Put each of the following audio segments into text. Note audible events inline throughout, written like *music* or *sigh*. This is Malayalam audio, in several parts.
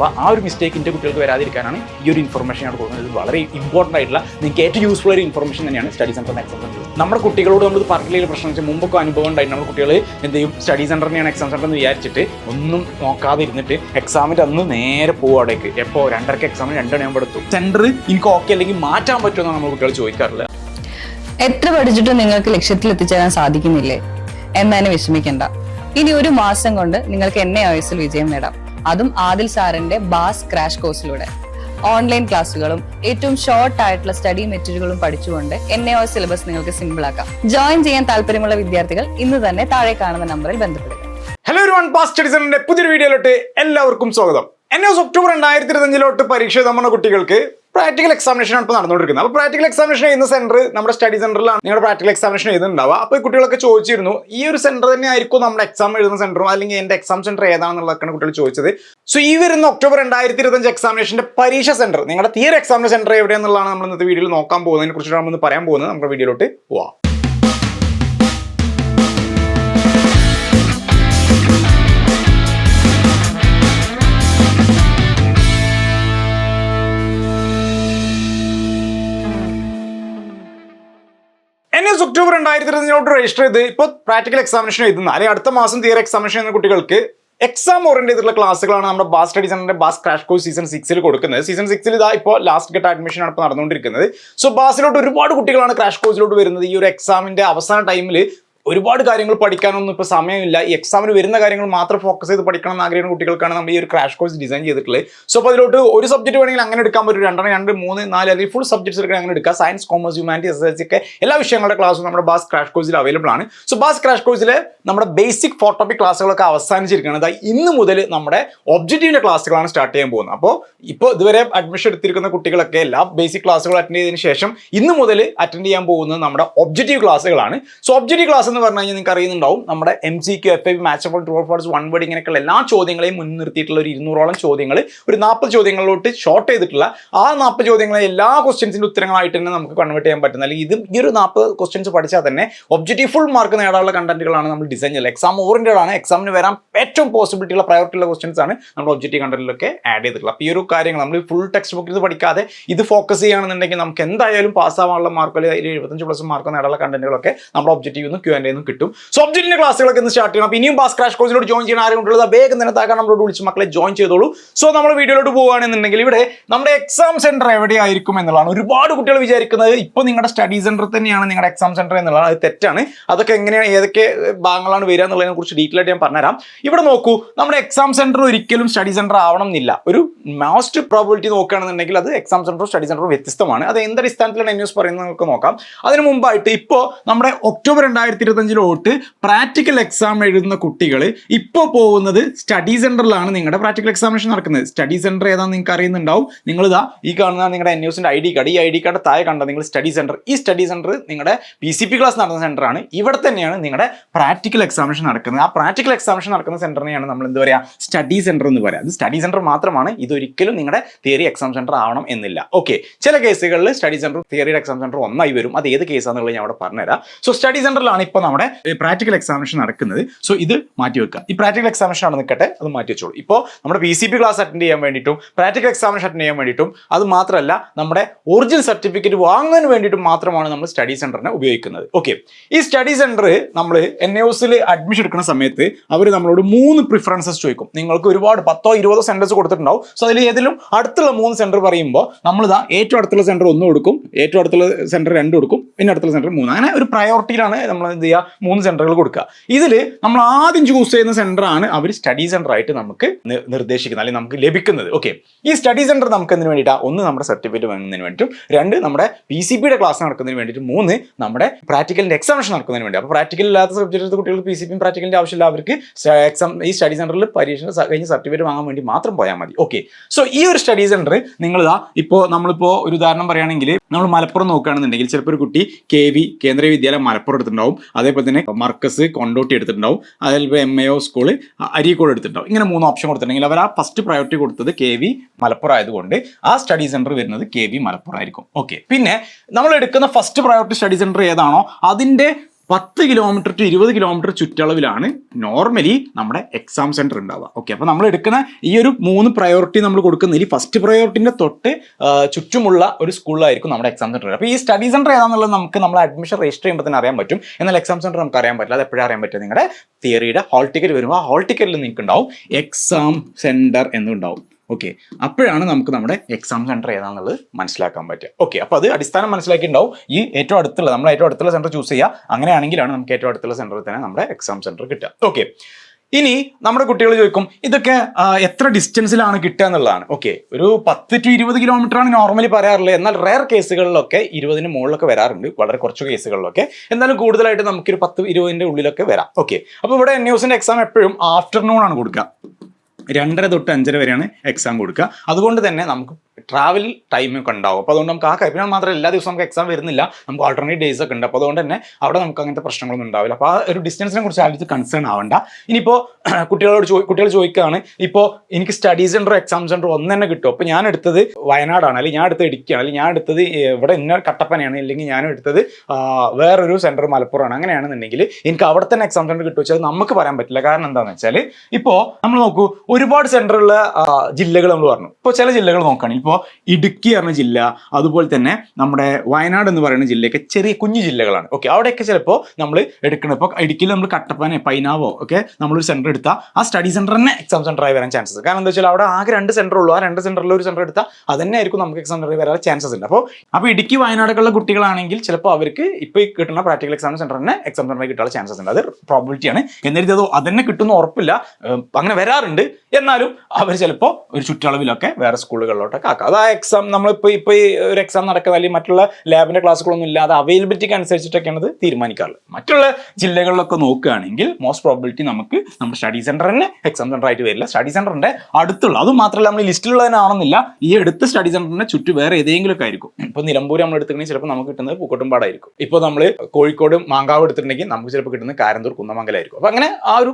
അപ്പോൾ ആ ഒരു മിസ്റ്റേക്കിന്റെ കുട്ടികൾക്ക് വരാതിരിക്കാനാണ് ഈ ഒരു ഇൻഫർമേഷൻ ആണ് കൊടുക്കുന്നത്. വളരെ ഇമ്പോർട്ടന്റ് ആയിട്ടുള്ള നിങ്ങൾക്ക് ഏറ്റവും യൂസ്ഫുൾ ഒരു ഇൻഫർമേഷൻ തന്നെയാണ് സ്റ്റഡി സെന്റർ എക്സാം സെന്റർ നമ്മുടെ കുട്ടികളോട് നമ്മൾ പറഞ്ഞില്ല പ്രശ്നം വെച്ചാൽ മുമ്പൊക്കെ അനുഭവം ഉണ്ടായിട്ട് നമ്മുടെ കുട്ടികൾ എന്ത് ചെയ്യും? സ്റ്റഡി സെന്റർ തന്നെയാണ് എക്സാം സെന്റർ എന്ന് വിചാരിച്ചിട്ട് ഒന്നും നോക്കാതെ ഇരുന്നിട്ട് എക്സാമിന്റെ അന്ന് നേരെ പോകും അവിടേക്ക്. എപ്പോൾ രണ്ടരക്ക് എക്സാമിന് രണ്ടരയാകുമ്പോൾ എടുത്തു സെന്റർ എനിക്ക് ഓക്കെ അല്ലെങ്കിൽ മാറ്റാൻ പറ്റുമെന്നാണ് നമ്മൾ കുട്ടികൾ ചോദിക്കാറില്ല എത്ര പഠിച്ചിട്ടും നിങ്ങൾക്ക് ലക്ഷ്യത്തിൽ എത്തിച്ചേരാൻ സാധിക്കുന്നില്ലേ? എന്നതിന് വിഷമിക്കണ്ട. ഇനി ഒരു മാസം കൊണ്ട് നിങ്ങൾക്ക് എന്നെ എ വയസ്സിൽ വിജയം നേടാം. അതും ആദിൽ സാറിന്റെ ബാസ് ക്രാഷ് കോഴ്സിലൂടെ ഓൺലൈൻ ക്ലാസ്സുകളും ഏറ്റവും ഷോർട്ട് ആയിട്ടുള്ള സ്റ്റഡി മെറ്റീരിയലുകളും പഠിച്ചുകൊണ്ട് എൻ എ സിലബസ് നിങ്ങൾക്ക് സിമ്പിൾ ആക്കാം. ജോയിൻ ചെയ്യാൻ താല്പര്യമുള്ള വിദ്യാർത്ഥികൾ ഇന്ന് തന്നെ താഴെ കാണുന്ന നമ്പറിൽ ബന്ധപ്പെടുക. ഹലോ ഒരു വൺ പാസ് സ്റ്റഡീസിന്റെ പുതിയൊരു വീഡിയോയിലോട്ട് എല്ലാവർക്കും സ്വാഗതം. എൻ എസ് ഒക്ടോബർ രണ്ടായിരത്തി ഇരുപത്തഞ്ചിലോട്ട് പരീക്ഷ തമ്മണ കുട്ടികൾക്ക് പ്രാക്ടിക്കൽ എക്സാമിനേഷൻ ആണ് ഇപ്പോൾ നടന്നുകൊണ്ടിരിക്കുന്നത്. അപ്പോൾ പ്രാക്ടിക്കൽ എക്സാമിനേഷൻ ചെയ്യുന്ന സെന്റർ നമ്മുടെ സ്റ്റഡി സെന്ററിലാണ് നിങ്ങളുടെ പ്രാക്ടിക്കൽ എക്സാമിനേഷൻ എഴുതുന്നുണ്ടാവുക. അപ്പോൾ ഈ കുട്ടികളൊക്കെ ചോദിച്ചിരുന്നു ഈ ഒരു സെന്റർ തന്നെ ആയിരിക്കും നമ്മുടെ എക്സാം എഴുതുന്ന സെന്ററും അല്ലെങ്കിൽ എന്റെ എക്സാം സെന്റർ ഏതാണെന്നുള്ളതൊക്കെയാണ് കുട്ടികൾ ചോദിച്ചത്. സോ ഈ വരുന്ന ഒക്ടോബർ രണ്ടായിരത്തി ഇരുപത്തഞ്ച് എക്സാമിനേഷന്റെ പരീക്ഷ സെന്റർ നിങ്ങളുടെ തിയറി എക്സാമിനേഷൻ സെന്റർ എവിടെയെന്നുള്ളതാണ് നമ്മൾ ഇന്നത്തെ വീഡിയോയിൽ നോക്കാൻ പോകുന്നതിനെ കുറിച്ചിട്ടാണ് നമ്മൾ പറയാൻ പോകുന്നത്. നമ്മുടെ വീഡിയോയിലോട്ട് പോവാം. എസ് ഒക്ടോബർ രണ്ടായിരത്തി ഇരുപത്തിനോട്ട് രജിസ്റ്റർ ചെയ്ത് ഇപ്പോൾ പ്രാക്ടിക്കൽ എക്സാമിനേഷൻ എഴുതുന്ന അല്ലെങ്കിൽ അടുത്ത മാസം തിയറി എക്സാമിനേഷൻ ചെയ്യുന്ന കുട്ടികൾക്ക് എക്സാം ഓറിയന്റ് ചെയ്തിട്ടുള്ള ക്ലാസ്സുകളാണ് നമ്മുടെ ബാസ് സ്റ്റഡി സെന്ററിന്റെ ബാസ് ക്രാഷ് കോഴ്സ് സീസൺ സിക്സിൽ കൊടുക്കുന്നത്. സീസൺ സിക്സിൽ ഇതാ ഇപ്പോൾ ലാസ്റ്റ് ഘട്ട അഡ്മിഷൻ ആണ് ഇപ്പോൾ നടന്നുകൊണ്ടിരിക്കുന്നത്. സോ ബാസിലോട്ട് ഒരുപാട് കുട്ടികളാണ് ക്രാഷ് കോഴ്സിലോട്ട് വരുന്നത്. ഈ ഒരു എക്സാമിന്റെ അവസാന ടൈമിൽ ഒരുപാട് കാര്യങ്ങൾ പഠിക്കാനൊന്നും ഇപ്പോൾ സമയമില്ല. ഈ എക്സാമിന് വരുന്ന കാര്യങ്ങൾ മാത്രം ഫോക്കസ് ചെയ്ത് പഠിക്കണം എന്ന് ആഗ്രഹിക്കുന്ന കുട്ടികൾക്കാണ് നമ്മൾ ഈ ഒരു ക്രാഷ് കോഴ്സ് ഡിസൈൻ ചെയ്തിട്ടുള്ളത്. സോ അപ്പോൾ അതിലോട്ട് ഒരു സബ്ജക്റ്റ് വേണമെങ്കിൽ അങ്ങനെ എടുക്കാൻ പറ്റും. രണ്ടെണ്ണം രണ്ട് മൂന്ന് നാല് അല്ലെങ്കിൽ ഫുൾ സബ്ജക്ട്സ് എടുക്കാൻ അങ്ങനെ എടുക്കുക science commerce humanity S S ഒക്കെ എല്ലാ വിഷയങ്ങളുടെ ക്ലാസ്സും നമ്മുടെ ബാസ് ക്രാഷ് കോഴ്സിൽ അവൈലബിൾ ആണ്. സോ ബാസ് ക്രാഷ് കോഴ്സിലെ നമ്മുടെ ബേസിക് ഫോർ ടോപ്പിക് ക്ലാസ്സുകളൊക്കെ അവസാനിച്ചിരിക്കുന്നത് ഇന്ന് മുതൽ നമ്മുടെ ഒബ്ജക്റ്റീവിന്റെ ക്ലാസ്സുകളാണ് സ്റ്റാർട്ട് ചെയ്യാൻ പോകുന്നത്. അപ്പോൾ ഇപ്പോൾ ഇതുവരെ അഡ്മിഷൻ എടുത്തിരിക്കുന്ന കുട്ടികളൊക്കെ എല്ലാ ബേസിക് ക്ലാസ്സുകൾ അറ്റൻഡ് ചെയ്തതിന് ശേഷം ഇന്ന് മുതൽ അറ്റൻഡ് ചെയ്യാൻ പോകുന്നത് നമ്മുടെ ഒബ്ജക്റ്റീവ് ക്ലാസ്സുകളാണ് സോ ഒബ്ജക്റ്റീവ് ക്ലാസ് എന്ന് പറഞ്ഞു കഴിഞ്ഞാൽ നിങ്ങൾക്ക് അറിയുന്നുണ്ടാവും. നമ്മുടെ M C Q F I match of true false one word ഇങ്ങനെയൊക്കെയുള്ള എല്ലാ ചോദ്യങ്ങളെയും മുൻനിർത്തിയിട്ടുള്ള ഒരു ഇരുന്നൂറോളം ചോദ്യങ്ങൾ ഒരു നാൽപ്പത് ചോദ്യങ്ങളിലോട്ട് ഷോർട്ട് ചെയ്തിട്ടുള്ള ആ നാൽപ്പത് ചോദ്യങ്ങളെ എല്ലാ ക്വസ്റ്റ്യൻസിന്റെ ഉത്തരങ്ങളായിട്ട് തന്നെ നമുക്ക് കൺവേർട്ട് ചെയ്യാൻ പറ്റുന്ന അല്ലെങ്കിൽ ഇത് ഈ ഒരു നാൽപ്പത് ക്വസ്റ്റ്യൻസ് പഠിച്ചാൽ തന്നെ ഒബ്ജക്റ്റീവ് ഫുൾ മാർക്ക് നേടാനുള്ള കണ്ടന്റുകളാണ് നമ്മൾ ഡിസൈൻ ചെയ്യുന്നത്. എക്സാം ഓറിയന്റഡ് ആണ്. എക്സാമിന് വരാൻ ഏറ്റവും പോസിബിലിറ്റി ഉള്ള പ്രയോറിറ്റി ഉള്ള ക്വസ്റ്റ്യൻസ് ആണ് നമ്മൾ ഒബ്ജക്റ്റീവ് കണ്ടന്റിലൊക്കെ ആഡ് ചെയ്തിട്ടുള്ളത്. അപ്പോൾ ഈ ഒരു കാര്യങ്ങൾ നമ്മൾ ഫുൾ ടെക്സ്റ്റ് ബുക്കിൽ ഇത് പഠിക്കാതെ ഇത് ഫോക്കസ് ചെയ്യുകയാണെന്നുണ്ടെങ്കിൽ നമുക്ക് എന്തായാലും പാസ്സാവാനുള്ള മാർക്ക് അല്ലെങ്കിൽ എഴുപത്തഞ്ച് പ്ലസ് മാർക്ക് നേടാനുള്ള കണ്ടന്റുകളൊക്കെ നമ്മുടെ ഒബ്ജക്റ്റീവ് നിന്ന് ക്യൂ ആൻഡ് കിട്ടും. സോ ഒബ്ജക്റ്റിന്റെ ക്ലാസ്സുകളൊക്കെ ഇന്ന് സ്റ്റാർട്ട് ചെയ്യണം. അപ്പോൾ ഇനിയും ബാസ് ക്രാഷ് കോഴ്സിനോട് ജോയിൻ ചെയ്യാൻ ആരും കൊണ്ടുള്ളത് വേഗം തന്നെ താക്കാൻ നമ്മളോട് വിളിച്ച് മക്കളെ ജോയിൻ ചെയ്തോളൂ. സോ നമ്മൾ വീഡിയോയിലോട്ട് പോകുകയാണെന്നുണ്ടെങ്കിൽ ഇവിടെ നമ്മുടെ എക്സാം സെന്റർ എവിടെയായിരിക്കും എന്നുള്ളതാണ്. ഒരുപാട് കുട്ടികൾ വിചാരിക്കുന്നത് ഇപ്പോൾ നിങ്ങളുടെ സ്റ്റഡി സെന്റർ തന്നെയാണ് നിങ്ങളുടെ എക്സാം സെന്റർ എന്നുള്ളതാണ്. അത് തെറ്റാണ്. അതൊക്കെ എങ്ങനെയാണ് ഏതൊക്കെ ഭാഗങ്ങളാണ് വരിക എന്നുള്ളതിനെ കുറിച്ച് ഡീറ്റെയിൽ ആയിട്ട് ഞാൻ പറഞ്ഞുതരാം. ഇവിടെ നോക്കൂ നമ്മുടെ എക്സാം സെന്റർ ഒരിക്കലും സ്റ്റഡി സെന്റർ ആവണം എന്നില്ല ഒരു മോസ്റ്റ് പ്രോബിലിറ്റി നോക്കുകയാണെന്നുണ്ടെങ്കിൽ അത് എക്സാം സെന്ററും സ്റ്റഡി സെന്ററും വ്യത്യസ്തമാണ്. അത് എന്ത് അടിസ്ഥാനത്തിലാണ് ന്യൂസ് പറയുന്നത് നമുക്ക് നോക്കാം. അതിന് മുമ്പായിട്ട് ഇപ്പോൾ നമ്മുടെ ഒക്ടോബർ രണ്ടായിരത്തി ഇരുപത്തഞ്ചിലോട്ട് പ്രാക്ടിക്കൽ എക്സാം എഴുതുന്ന കുട്ടികൾ ഇപ്പോൾ പോകുന്നത് സ്റ്റഡി സെന്ററിലാണ് നിങ്ങളുടെ പ്രാക്ടിക്കൽ എക്സാമിനേഷൻ നടക്കുന്നത്. സ്റ്റഡി സെന്റർ ഏതാണെന്ന് നിങ്ങൾക്ക് അറിയുന്നുണ്ടാവും. നിങ്ങൾ ഇതാ ഈ കാണുന്ന നിങ്ങളുടെ എൻ ന്യൂസിന്റെ ഐ ഡി കാർഡ് ഈ ഐ ഡി കാർഡ് താഴെ കണ്ട നിങ്ങൾ സ്റ്റഡി സെന്റർ ഈ സ്റ്റഡി സെന്റർ നിങ്ങളുടെ പി സി പി ക്ലാസ് നടന്ന സെന്ററാണ് ഇവിടെ തന്നെയാണ് നിങ്ങളുടെ പ്രാക്ടിക്കൽ എക്സാമിനേഷൻ നടക്കുന്നത്. ആ പ്രാക്ടിക്കൽ എക്സാമിനേഷൻ നടക്കുന്ന സെന്ററിനെയാണ് നമ്മൾ എന്താ പറയുക സ്റ്റഡി സെന്റർ എന്ന് പറയാം. അത് സ്റ്റഡി സെന്റർ മാത്രമാണ്. ഇതൊരിക്കലും നിങ്ങളുടെ തിയറി എക്സാം സെന്റർ ആവണം എന്നില്ല. ഓക്കെ ചില കേസുകളിൽ സ്റ്റഡി സെന്റർ തിയറിയുടെ എക്സാം സെന്റർ ഒന്നായി വരും. അത് ഏത് കേസാണെന്നുള്ളത് ഞാൻ അവിടെ പറഞ്ഞുതരാം. സോ സ്റ്റഡി സെന്ററിലാണ് ഇപ്പോൾ നമ്മുടെ പ്രാക്ടിക്കൽ എക്സാമിനേഷൻ നടക്കുന്നത്. സോ ഇത് മാറ്റി വെക്കുക. ഈ പ്രാക്ടിക്കൽ എക്സാമിനേഷൻ ആണ് നിൽക്കട്ടെ അത് മാറ്റി വെച്ചോളൂ. ഇപ്പോൾ നമ്മുടെ P C P class attend ചെയ്യാൻ വേണ്ടിയിട്ടും പ്രാക്ടിക്കൽ എക്സാമിനേഷൻ അറ്റൻഡ് ചെയ്യാൻ വേണ്ടിയിട്ടും അത് മാത്രമല്ല നമ്മുടെ ഒറിജിനൽ സർട്ടിഫിക്കറ്റ് വാങ്ങാൻ വേണ്ടിയിട്ടും മാത്രമാണ് നമ്മൾ സ്റ്റഡി സെന്ററിനെ ഉപയോഗിക്കുന്നത്. ഓക്കെ ഈ സ്റ്റഡി സെന്റർ നമ്മൾ എൻ എസിൽ അഡ്മിഷൻ എടുക്കുന്ന സമയത്ത് അവർ നമ്മളോട് മൂന്ന് പ്രിഫറൻസസ് ചോദിക്കും. നിങ്ങൾക്ക് ഒരുപാട് പത്തോ ഇരുപതോ സെന്റേഴ്സ് കൊടുത്തിട്ടുണ്ടാവും. സോ അതിൽ ഏതെങ്കിലും അടുത്തുള്ള മൂന്ന് സെന്റർ പറയുമ്പോൾ നമ്മൾ നമ്മളിതാ ഏറ്റവും അടുത്തുള്ള സെന്റർ ഒന്ന് കൊടുക്കും ഏറ്റവും അടുത്തുള്ള സെന്റർ രണ്ട് കൊടുക്കും പിന്നെ അടുത്തുള്ള സെന്റർ മൂന്ന്. അങ്ങനെ ഒരു പ്രയോറിറ്റിയിലാണ് നമ്മൾ എന്ത് ചെയ്യുക മൂന്ന് സെന്ററുകൾ കൊടുക്കുക. ഇതിൽ നമ്മൾ ആദ്യം ചൂസ് ചെയ്യുന്ന സെന്റർ ആണ് അവർ സ്റ്റഡി സെന്റർ ആയിട്ട് നമുക്ക് നിർദ്ദേശിക്കുന്നത് അല്ലെങ്കിൽ നമുക്ക് ലഭിക്കുന്നത്. ഓക്കെ ഈ സ്റ്റഡി സെന്റർ നമുക്ക് എന്തിനു വേണ്ടിയിട്ടാണ് ഒന്ന് നമ്മുടെ സർട്ടിഫിക്കറ്റ് വാങ്ങുന്നതിന് വേണ്ടിയിട്ടും രണ്ട് നമ്മുടെ പി സി പിയുടെ ക്ലാസ് നടക്കുന്നതിന് വേണ്ടിയിട്ട് മൂന്ന് നമ്മുടെ പ്രാക്ടിക്കലിന്റെ എക്സാമിനേഷൻ നടക്കുന്നതിന് വേണ്ടി അപ്പോൾ പ്രാക്ടിക്കൽ ഇല്ലാത്ത സബ്ജക്റ്റ് കുട്ടികൾക്ക് പി സി പിയും പ്രാക്ടിക്കലിന്റെ ആവശ്യമില്ല അവർക്ക് എക്സാം ഈ സ്റ്റഡി സെന്ററിൽ പരീക്ഷ കഴിഞ്ഞ് സർട്ടിഫിക്കറ്റ് വാങ്ങാൻ വേണ്ടി മാത്രം പോയാൽ മതി. ഓക്കെ സോ ഈ ഒരു സ്റ്റഡി സെന്റർ നിങ്ങൾ ഇതാ ഇപ്പോൾ നമ്മളിപ്പോൾ ഒരു ഉദാഹരണം പറയുകയാണെങ്കിൽ നമ്മൾ മലപ്പുറം നോക്കുകയാണെന്നുണ്ടെങ്കിൽ ചിലപ്പോൾ ഒരു കുട്ടി കെ വി കേന്ദ്രീയ വിദ്യാലയം മലപ്പുറം എടുത്തിട്ടുണ്ടാവും. അതേപോലെ തന്നെ മർക്കസ് കൊണ്ടോട്ടി എടുത്തിട്ടുണ്ടാവും. അതേപോലെ M A O school Areekode എടുത്തിട്ടുണ്ടാവും. ഇങ്ങനെ മൂന്ന് ഓപ്ഷൻ കൊടുത്തിട്ടുണ്ടെങ്കിൽ അവർ ആ ഫസ്റ്റ് പ്രയോറിറ്റി കൊടുത്തത് കെ വി മലപ്പുറം ആയതുകൊണ്ട് ആ സ്റ്റഡി സെന്റർ വരുന്നത് കെ വി മലപ്പുറം ആയിരിക്കും. ഓക്കെ പിന്നെ നമ്മൾ എടുക്കുന്ന ഫസ്റ്റ് പ്രയോറിറ്റി സ്റ്റഡി സെന്റർ ഏതാണോ അതിന്റെ പത്ത് കിലോമീറ്റർ ടു ഇരുപത് കിലോമീറ്റർ ചുറ്റളവിലാണ് നോർമലി നമ്മുടെ എക്സാം സെന്റർ ഉണ്ടാവുക. ഓക്കെ അപ്പോൾ നമ്മൾ എടുക്കുന്ന ഈ ഒരു മൂന്ന് പ്രയോറിറ്റി നമ്മൾ കൊടുക്കുന്നതിൽ ഫസ്റ്റ് പ്രയോറിറ്റിന്റെ തൊട്ട് ചുറ്റുമുള്ള ഒരു സ്കൂളിലായിരിക്കും നമ്മുടെ എക്സാം സെന്റർ അപ്പോൾ ഈ സ്റ്റഡി സെന്റർ ഏതാണെന്നുള്ളത് നമുക്ക് നമ്മൾ അഡ്മിഷൻ രജിസ്റ്റർ ചെയ്യുമ്പോൾ തന്നെ അറിയാൻ പറ്റും. എന്നാൽ എക്സാം സെന്റർ നമുക്ക് അറിയാൻ പറ്റില്ല. അത് എപ്പോഴും അറിയാൻ പറ്റും നിങ്ങളുടെ തിയറിയുടെ ഹോൾ ടിക്കറ്റ് വരുമ്പോൾ ആ ഹോൾ ടിക്കറ്റിൽ നിങ്ങൾക്ക് ഉണ്ടാവും എക്സാം സെന്റർ എന്നുണ്ടാവും. ഓക്കെ അപ്പോഴാണ് നമുക്ക് നമ്മുടെ എക്സാം സെന്റർ ഏതാണെന്നുള്ളത് മനസ്സിലാക്കാൻ പറ്റുക. ഓക്കെ അപ്പോൾ അത് അടിസ്ഥാനം മനസ്സിലാക്കിയിട്ടുണ്ടാവും. ഈ ഏറ്റവും അടുത്തുള്ള നമ്മൾ ഏറ്റവും അടുത്തുള്ള സെന്റർ ചൂസ് ചെയ്യുക. അങ്ങനെയാണെങ്കിലാണ് നമുക്ക് ഏറ്റവും അടുത്തുള്ള സെന്ററിൽ തന്നെ നമ്മുടെ എക്സാം സെന്റർ കിട്ടുക. ഓക്കെ ഇനി നമ്മുടെ കുട്ടികൾ ചോദിക്കും ഇതൊക്കെ എത്ര ഡിസ്റ്റൻസിലാണ് കിട്ടുക എന്നുള്ളതാണ്? ഓക്കെ ഒരു പത്ത് ടു ഇരുപത് കിലോമീറ്റർ ആണ് നോർമലി പറയാറുള്ളത്. എന്നാൽ റയർ കേസുകളിലൊക്കെ ഇരുപതിന് മുകളിലൊക്കെ വരാറുണ്ട്. വളരെ കുറച്ച് കേസുകളിലൊക്കെ എന്നാലും കൂടുതലായിട്ട് നമുക്കൊരു പത്ത് ഇരുപതിന്റെ ഉള്ളിലൊക്കെ വരാം. ഓക്കെ അപ്പോൾ ഇവിടെ എൻ ന്യൂസിന്റെ എക്സാം എപ്പോഴും ആഫ്റ്റർനൂൺ ആണ് കൊടുക്കുക. രണ്ടര തൊട്ട് അഞ്ചര വരെയാണ് എക്സാം കൊടുക്കുക. അതുകൊണ്ട് തന്നെ നമുക്ക് ട്രാവൽ ഒക്കെ ഉണ്ടാവും. അപ്പോൾ അതുകൊണ്ട് നമുക്ക് ആ പിന്നെ മാത്രമല്ല എല്ലാ ദിവസവും നമുക്ക് എക്സാം വരുന്നില്ല. നമുക്ക് ആൾട്ടർനേറ്റ് ഡേയ്സ് ഒക്കെ ഉണ്ട്. അപ്പോൾ അതുകൊണ്ട് തന്നെ അവിടെ നമുക്ക് അങ്ങനത്തെ പ്രശ്നങ്ങളൊന്നും ഉണ്ടാവില്ല. അപ്പോൾ ആ ഒരു ഡിസ്റ്റൻസിനെ കുറിച്ച് ആലോചിച്ച് കൺസേൺ ആവണ്ട. ഇനിയിപ്പോൾ *clears throat* കുട്ടികളോട് ചോ കുട്ടികൾ ചോദിക്കുകയാണ് ഇപ്പോൾ എനിക്ക് സ്റ്റഡി സെന്ററോ എക്സാം സെന്ററോ ഒന്ന് തന്നെ കിട്ടും അപ്പോൾ ഞാൻ എടുത്തത് വയനാടാണ്. അല്ലെങ്കിൽ ഞാൻ എടുത്തത് ഇടുക്കിയാണ്. അല്ലെങ്കിൽ ഞാൻ എടുത്തത് ഇവിടെ ഇന്ന കട്ടപ്പനയാണ്. അല്ലെങ്കിൽ ഞാൻ എടുത്തത് വേറൊരു സെന്റർ മലപ്പുറമാണ്. അങ്ങനെയാണെന്നുണ്ടെങ്കിൽ എനിക്ക് അവിടെ തന്നെ എക്സാം സെന്റർ കിട്ടും വെച്ചാൽ നമുക്ക് പറയാൻ പറ്റില്ല. കാരണം എന്താണെന്ന് വെച്ചാൽ ഇപ്പോൾ നമ്മൾ നോക്കൂ ഒരുപാട് സെന്ററുള്ള ജില്ലകൾ നമ്മൾ പറഞ്ഞു. ഇപ്പോൾ ചില ജില്ലകൾ നോക്കുകയാണെങ്കിൽ ഇപ്പോൾ ഇടുക്കി പറഞ്ഞ ജില്ല അതുപോലെ തന്നെ നമ്മുടെ വയനാട് എന്ന് പറയുന്ന ജില്ലയൊക്കെ ചെറിയ കുഞ്ഞു ജില്ലകളാണ്. ഓക്കെ അവിടെയൊക്കെ ചിലപ്പോൾ നമ്മൾ എടുക്കണം ഇപ്പോൾ ഇടുക്കിയിൽ നമ്മൾ കട്ടപ്പന പൈനാവോ ഒക്കെ നമ്മളൊരു സെന്റർ എടുത്താൽ ആ സ്റ്റഡി സെന്റർ തന്നെ എക്സാം സെന്ററായി വരാൻ ചാൻസസ് കാരണം എന്താ വെച്ചാൽ അവിടെ ആകെ രണ്ട് സെന്റർ ഉള്ളൂ. ആ രണ്ട് സെന്ററിൽ ഒരു സെന്റർ എടുത്താൽ അത് തന്നെ ആയിരിക്കും നമുക്ക് എക്സാം സെന്ററിൽ വരാൻ ചാൻസസ് ഉണ്ട്. അപ്പോൾ അപ്പോൾ ഇടുക്കി വയനാടൊക്കെയുള്ള കുട്ടികളാണെങ്കിൽ ചിലപ്പോൾ അവർക്ക് ഇപ്പോൾ കിട്ടുന്ന പ്രാക്ടിക്കൽ എക്സാം സെന്റർ തന്നെ എക്സാം സെന്ററിൽ കിട്ടാനുള്ള ചാൻസസ് ഉണ്ട്. അത് പ്രോബിലിറ്റിയാണ് എന്നിട്ട് അത് അതന്നെ കിട്ടുന്ന ഉറപ്പില്ല. അങ്ങനെ വരാറുണ്ട്. എന്നാലും അവർ ചിലപ്പോൾ ഒരു ചുറ്റളവിലൊക്കെ വേറെ സ്കൂളുകളിലോട്ടൊക്കെ ആക്കാം. അത് ആ എക്സാം നമ്മളിപ്പോൾ ഇപ്പോൾ ഈ ഒരു എക്സാം നടക്കുന്ന അല്ലെങ്കിൽ മറ്റുള്ള ലാബിന്റെ ക്ലാസ്സുകളൊന്നും ഇല്ലാതെ അവൈലബിലിറ്റിക്ക് അനുസരിച്ചിട്ടൊക്കെയാണ് ഇത് തീരുമാനിക്കാറുള്ളത്. മറ്റുള്ള ജില്ലകളിലൊക്കെ നോക്കുകയാണെങ്കിൽ മോസ്റ്റ് പ്രോബിലിറ്റി നമുക്ക് നമ്മുടെ സ്റ്റഡി സെന്റർ തന്നെ എക്സാം സെന്റർ ആയിട്ട് വരില്ല. സ്റ്റഡി സെന്ററിന്റെ അടുത്തുള്ള അത് മാത്രമല്ല നമ്മൾ ലിസ്റ്റിലുള്ളതിനാണെന്നില്ല ഈ അടുത്ത് സ്റ്റഡി സെന്ററിന്റെ ചുറ്റും വേറെ ഏതെങ്കിലും ഒക്കെ ആയിരിക്കും. ഇപ്പോൾ നിലമ്പൂർ നമ്മൾ എടുത്തിട്ടുണ്ടെങ്കിൽ ചിലപ്പോൾ നമുക്ക് കിട്ടുന്നത് പൂക്കോട്ടുംപാടായിരിക്കും. ഇപ്പോൾ നമ്മൾ കോഴിക്കോട് മാങ്കാവ് എടുത്തിട്ടുണ്ടെങ്കിൽ നമുക്ക് ചിലപ്പോൾ കിട്ടുന്നത് കാരന്തൂർ കുന്നമംഗലായിരിക്കും. അപ്പോൾ അങ്ങനെ ആ ഒരു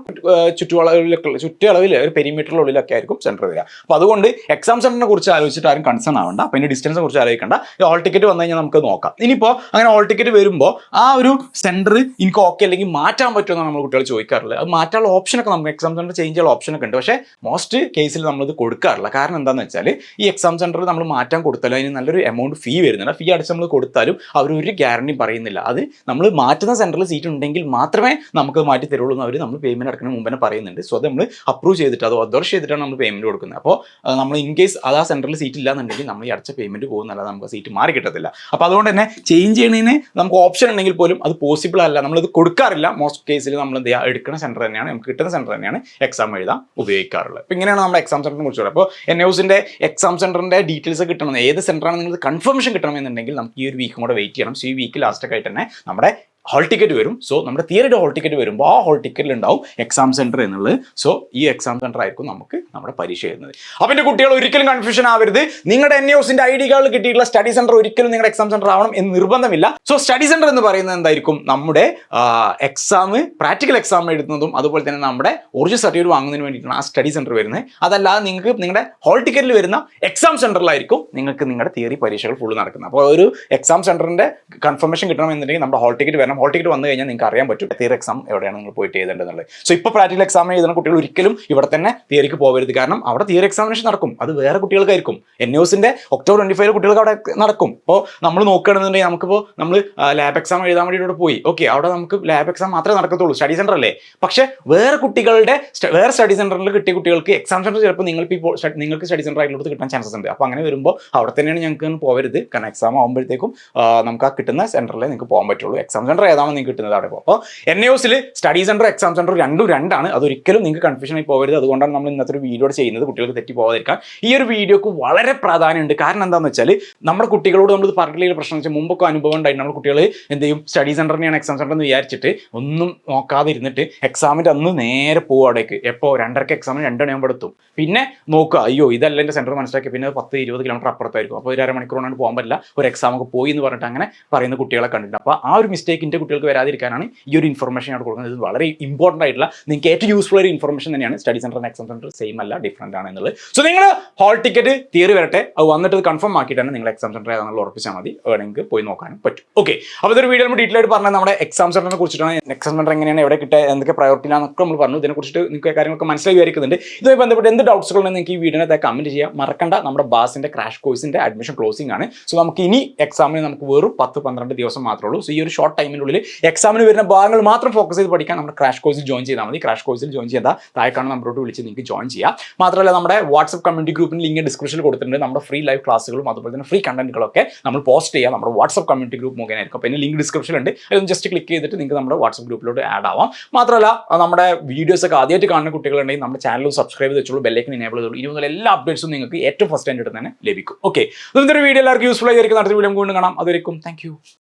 ചുറ്റുവളവിലൊക്കെ ചുറ്റളവിൽ ഒരു പെരിമീറ്ററിനുള്ളിലൊക്കെ ആയിരിക്കും സെന്റർ വരിക. അപ്പോൾ അതുകൊണ്ട് എക്സാം സെന്ററിനെ കുറിച്ച് ആലോചിച്ചിട്ട് ആരും കൺസേൺ ആവണ്ട. അപ്പോൾ അതിന്റെ ഡിസ്റ്റൻസിനെ കുറിച്ച് ആലോചിക്കണ്ട. ഹോൾ ടിക്കറ്റ് വന്നു കഴിഞ്ഞാൽ നമുക്ക് നോക്കാം. ഇനിയിപ്പോൾ അങ്ങനെ ഓൾ ടിക്കറ്റ് വരുമ്പോൾ ആ ഒരു സെന്റർ എനിക്ക് ഓക്കെ അല്ലെങ്കിൽ മാറ്റാൻ പറ്റുമെന്നാണ് നമ്മൾ കുട്ടികൾ ചോദിക്കാറുള്ളത്. അത് മാറ്റാനുള്ള ഓപ്ഷനൊക്കെ നമുക്ക് എക്സാം സെന്റർ ചേഞ്ച് ചെയ്യാനുള്ള ഓപ്ഷനൊക്കെ ഉണ്ട്. പക്ഷേ മോസ്റ്റ് കേസിൽ നമ്മളിത് കൊടുക്കാറില്ല. കാരണം എന്താണെന്ന് വെച്ചാൽ ഈ എക്സാം സെന്ററിൽ നമ്മൾ മാറ്റാൻ കൊടുത്താലും അതിന് നല്ലൊരു എമൗണ്ട് ഫീ വരുന്നുണ്ട് ഫീ അടിച്ച് നമ്മൾ കൊടുത്താലും അവർ ഒരു ഗ്യാരണ്ടി പറയുന്നില്ല. അത് നമ്മൾ മാറ്റുന്ന സെന്ററിൽ സീറ്റ് ഉണ്ടെങ്കിൽ മാത്രമേ നമുക്ക് മാറ്റി തരുള്ളൂ എന്ന് അവർ നമ്മൾ പേയ്മെന്റ് അടക്കുന്ന മുമ്പ് തന്നെ പറയുന്നുണ്ട്. സോ അത് നമ്മൾ അപ്രൂവ് ചെയ്തിട്ട് അത് അദോർഷ് ചെയ്തിട്ടാണ് നമ്മൾ പേയ്മെന്റ് കൊടുക്കുന്നത്. അപ്പോൾ നമ്മൾ ഇൻ കേസ് അത് ആ സെന്ററിൽ സീറ്റ് ഇല്ലാന്നുണ്ടെങ്കിൽ നമ്മൾ ഈ അടച്ച പേയ്മെന്റ് പോകുന്നല്ല നമുക്ക് സീറ്റ് മാറി കിട്ടത്തില്ല. അപ്പോൾ അതുകൊണ്ട് തന്നെ ചേഞ്ച് ചെയ്യണതിന് നമുക്ക് ഓപ്ഷൻ ഉണ്ടെങ്കിൽ പോലും അത് പോസിബിൾ അല്ല. നമ്മളത് കൊടുക്കാറില്ല. മോസ്റ്റ് കേസിൽ നമ്മൾ എന്ത് ചെയ്യുക? എടുക്കുന്ന സെന്റർ തന്നെയാണ്. നമുക്ക് കിട്ടുന്ന സെന്റർ തന്നെയാണ് എക്സാം എഴുതാൻ ഉപയോഗിക്കാറുള്ളത്. അപ്പോൾ ഇങ്ങനെയാണ് നമ്മുടെ എക്സാം സെന്ററിനെ കുറിച്ച് അപ്പോൾ എൻ എക്സാം സെന്ററിന്റെ ഡീറ്റെയിൽസ് കിട്ടണം. ഏത് സെന്ററാണ് നിങ്ങൾക്ക് കൺഫർമേഷൻ കിട്ടണമെന്നുണ്ടെങ്കിൽ നമുക്ക് ഈ ഒരു വീക്കും കൂടെ വെയിറ്റ് ചെയ്യണം. സോ ഈ വീക്ക് ലാസ്റ്റൊക്കെ ആയിട്ട് തന്നെ നമ്മുടെ ഹോൾ ടിക്കറ്റ് വരും. സോ നമ്മുടെ തിയറിയുടെ ഹോൾ ടിക്കറ്റ് വരുമ്പോൾ ആ ഹോൾ ടിക്കറ്റിൽ ഉണ്ടാവും എക്സാം സെന്റർ എന്നുള്ളത്. സോ ഈ എക്സാം സെന്റർ ആയിരിക്കും നമുക്ക് നമ്മുടെ പരീക്ഷ എഴുതുന്നത്. അപ്പം എന്റെ കുട്ടികൾ ഒരിക്കലും കൺഫ്യൂഷൻ ആവരുത്. നിങ്ങളുടെ എൻ എസിന്റെ ഐ ഡി കാർഡിൽ കിട്ടിയിട്ടുള്ള സ്റ്റഡി സെന്റർ ഒരിക്കലും നിങ്ങളുടെ എക്സാം സെന്റർ ആവണം എന്ന് നിർബന്ധമില്ല. സോ സ്റ്റഡി സെന്റർ എന്ന് പറയുന്നത് എന്തായിരിക്കും? നമ്മുടെ എക്സാം പ്രാക്ടിക്കൽ എക്സാം എഴുതുന്നതും അതുപോലെ തന്നെ നമ്മുടെ ഒറിജിനൽ സർട്ടിഫിക്കറ്റ് വാങ്ങുന്നതിന് വേണ്ടിയിട്ടാണ് ആ സ്റ്റഡി സെന്റർ വരുന്നത്. അതല്ലാതെ നിങ്ങൾക്ക് നിങ്ങളുടെ ഹോൾ ടിക്കറ്റിൽ വരുന്ന എക്സാം സെന്ററിലായിരിക്കും നിങ്ങൾക്ക് നിങ്ങളുടെ തിയറി പരീക്ഷകൾ ഫുള്ള് നടക്കുന്നത്. അപ്പോൾ ഒരു എക്സാം സെന്ററിന്റെ കൺഫർമേഷൻ കിട്ടണമെന്നുണ്ടെങ്കിൽ നമ്മുടെ ഹോൾ ടിക്കറ്റ് വരണം ഹോൾ ടിക്കറ്റ് വന്നു കഴിഞ്ഞാൽ നിങ്ങൾക്ക് അറിയാൻ പറ്റും. തിയറി എക്സാം എവിടെയാണ് നിങ്ങൾ പോയിട്ട് എഴുതേണ്ടതെന്നുള്ളത്. സോ ഇപ്പോൾ പ്രാക്ടിക്കൽ എക്സാം എഴുതുന്ന കുട്ടികൾ ഒരിക്കലും ഇവിടെ തന്നെ തിയറിക്ക് പോകരുത് കാരണം അവിടെ തിയറി എക്സാമിനേഷൻ നടക്കും. അത് വേറെ കുട്ടികൾക്കായിരിക്കും. എൻ യുസിന്റെ ഒക്ടോബർ ട്വന്റി ഫൈവ് കുട്ടികൾക്ക് അവിടെ നടക്കും. അപ്പോൾ നമ്മൾ നോക്കുകയാണെന്നുണ്ടെങ്കിൽ നമുക്കിപ്പോൾ നമ്മൾ ലാബ് എക്സാം എഴുതാൻ വേണ്ടിയിട്ട് പോയി. ഓക്കെ അവിടെ നമുക്ക് ലാബ് എക്സാം മാത്രമേ നടക്കത്തുള്ളൂ. സ്റ്റഡി സെന്റർ അല്ലേ? പക്ഷേ വേറെ കുട്ടികളുടെ വേറെ സ്റ്റഡി സെന്ററിൽ കിട്ടിയ കുട്ടികൾക്ക് എക്സാം സെന്റർ ചിലപ്പോൾ നിങ്ങൾക്ക് ഇപ്പോൾ നിങ്ങൾക്ക് സ്റ്റഡി സെന്റർ ആയിട്ട് കിട്ടാൻ ചാൻസസ് ഉണ്ട്. അപ്പോൾ അങ്ങനെ വരുമ്പോൾ അവിടെ തന്നെയാണ് ഞങ്ങൾക്ക് പോകരുത് കാരണം എക്സാം ആകുമ്പോഴത്തേക്കും നമുക്ക് ആ കിട്ടുന്ന സെന്ററിലേ നിങ്ങൾക്ക് പോകാൻ പറ്റുള്ളൂ. എക്സാം സെന്റർ ഏതാണോ നിങ്ങൾക്ക് കിട്ടുന്നത് അവിടെ അപ്പോൾ എൻ എസിൽ സ്റ്റഡി സെന്റർ എക്സാം സെന്റർ രണ്ടും രണ്ടാണ്. അതൊരിക്കലും നിങ്ങൾക്ക് കൺഫ്യൂഷൻ ആയി പോകരുത്. അതുകൊണ്ടാണ് നമ്മൾ ഇന്നത്തെ ഒരു വീഡിയോ ചെയ്യുന്നത്. കുട്ടികൾക്ക് തെറ്റി പോകാതിരിക്കാൻ ഈ ഒരു വീഡിയോക്ക് വളരെ പ്രാധാന്യമുണ്ട്. കാരണം എന്താണെന്ന് വെച്ചാൽ നമ്മുടെ കുട്ടികളോട് നമ്മൾ പറഞ്ഞിട്ടുള്ള പ്രശ്നം വെച്ചാൽ മുമ്പൊക്കെ അനുഭവം ഉണ്ടായിട്ട് നമ്മുടെ കുട്ടികൾ എന്ത് ചെയ്യും? സ്റ്റഡി സെന്ററിനെയാണ് എക്സാം സെന്റർ എന്ന് വിചാരിച്ചിട്ട് ഒന്നും നോക്കാതെ ഇരുന്നിട്ട് എക്സാമിന്റെ അന്ന് നേരെ പോകും അവിടേക്ക്. എപ്പോൾ രണ്ടരക്ക് എക്സാമിന് രണ്ട് മണിയാകുമ്പോൾ എത്തും. പിന്നെ നോക്കുക അയ്യോ ഇതല്ല എന്റെ സെന്റർ മനസ്സിലാക്കി പിന്നെ പത്ത് ഇരുപത് കിലോമീറ്റർ അപ്പുറത്തായിരിക്കും. അപ്പോൾ ഒരു കൊണ്ട് പോകാൻ പറ്റില്ല. ഒരു എക്സാം ഒക്കെ പോയി എന്ന് പറഞ്ഞിട്ട് അങ്ങനെ പറയുന്ന കുട്ടികളെ കണ്ടിട്ടുണ്ട്. അപ്പോൾ ആ ഒരു മിസ്റ്റേക്കിന്റെ എന്റെ കുട്ടികൾക്ക് വരാതിരിക്കാനാണ് ഈ ഒരു ഇൻഫർമേഷൻ ഞാൻ കൊടുക്കുന്നത്. ഇത് വളരെ ഇമ്പോർട്ടന്റ് ആയിട്ടുള്ള നിങ്ങൾക്ക് ഏറ്റവും യൂസ്ഫുൾ ഒരു ഇൻഫർമേഷൻ തന്നെയാണ്. Study centre and exam centre same അല്ല ഡിഫറന്റ് ആണ് എന്നുള്ളത്. സോ നിങ്ങൾ ഹാൾ ടിക്കറ്റ് തിയറി വരട്ടെ. അത് വന്നിട്ട് കൺഫേം ആക്കിയിട്ട് തന്നെ നിങ്ങൾ എക്സാം സെന്റർ ഏതാണെന്നുള്ള ഉറപ്പിച്ചാൽ മതി. വേണമെങ്കിൽ പോയി നോക്കാനും പറ്റും. ഓക്കെ അപ്പോൾ ഇതൊരു വീഡിയോ നമ്മൾ ഡീറ്റെയിൽ ആയിട്ട് പറഞ്ഞാൽ നമ്മുടെ എക്സാം സെന്ററിനെ കുറിച്ചിട്ടാണ്. എക്സാം സെന്റർ എങ്ങനെയാണ് എവിടെ കിട്ടുക എന്തൊക്കെ പ്രയോറിറ്റി ആണെന്നൊക്കെ നമ്മൾ പറഞ്ഞു. ഇതിനെക്കുറിച്ചിട്ട് നിങ്ങൾക്ക് കാര്യങ്ങളൊക്കെ മനസ്സിലായി വിചാരിക്കുന്നുണ്ട്. ഇതുമായി ബന്ധപ്പെട്ട് എന്ത് ഡൗട്ട്സുകൾ ഉണ്ടെങ്കിൽ നിങ്ങൾക്ക് ഈ വീഡിയോനെ കമന്റ് ചെയ്യാം. മറക്കണ്ട. നമ്മുടെ ബാസിന്റെ ക്രാഷ് കോഴ്സിന്റെ അഡ്മിഷൻ ക്ലോസിംഗ് ആണ്. സോ നമുക്ക് ഇനി എക്സാമിന് നമുക്ക് വെറും പത്ത് പന്ത്രണ്ട് ദിവസം മാത്രമേ ഉള്ളൂ. സോ ഈ ഒരു ഷോർട്ട് ടൈമിനുള്ളിൽ എക്സാമിന് വരുന്ന ഭാഗങ്ങൾ മാത്രം ഫോക്കസ് ചെയ്ത് പഠിക്കാൻ നമ്മുടെ ക്രാഷ് കോഴ്സിൽ ജോയിൻ ചെയ്താൽ മതി. ക്രാഷ് കോഴ്സിൽ ജോയിൻ ചെയ്താൽ താഴെക്കാണ് നമ്മളോട് വിളിച്ച് നിങ്ങൾക്ക് ജോയിൻ ചെയ്യാം. മാത്രമല്ല നമ്മുടെ വാട്സ്ആപ്പ് കമ്മ്യൂണിറ്റി ഗ്രൂപ്പിന് ലിങ്ക് ഡിസ്ക്രിപ്ഷനിൽ കൊടുത്തിട്ടുണ്ട്. നമ്മുടെ ഫ്രീ ലൈവ് ക്ലാസ്സുകളും അതുപോലെ തന്നെ ഫ്രീ കണ്ടന്റുകളൊക്കെ നമ്മൾ പോസ്റ്റ് ചെയ്യാം. നമ്മുടെ വാട്സ്ആപ്പ് കമ്മ്യൂണിറ്റി ഗ്രൂപ്പ് മുഖേനായിരിക്കും അപ്പോൾ പിന്നെ ലിങ്ക് ഡിസ്ക്രിപ്ഷനിലുണ്ട് അതൊന്ന് ജസ്റ്റ് ക്ലിക്ക് ചെയ്തിട്ട് നിങ്ങൾക്ക് നമ്മുടെ വാട്സ്ആപ്പ് ഗ്രൂപ്പിലോട്ട് ആഡ് ആവാം. മാത്രമല്ല നമ്മുടെ വീഡിയോസ് ഒക്കെ ആദ്യമായിട്ട് കാണുന്ന കുട്ടികളുണ്ടെങ്കിൽ നമ്മുടെ ചാനൽ സബ്സ്ക്രൈബ് ചെയ്തോളൂ ബെല്ലൈക്കൻ എനേബിൾ ചെയ്തോളൂ. ഇനി മുതൽ എല്ലാ അപ്ഡേറ്റ്സും നിങ്ങൾക്ക് ഏറ്റവും ഫസ്റ്റ് ആയിട്ട് തന്നെ ലഭിക്കും. ഓക്കെ. ഇതൊരു വീഡിയോ എല്ലാവർക്കും യൂസ്ഫുൾ ആയിരിക്കും. അടുത്ത വീഡിയോ വീണ്ടും കാണാം. അതുവരെയും താങ്ക്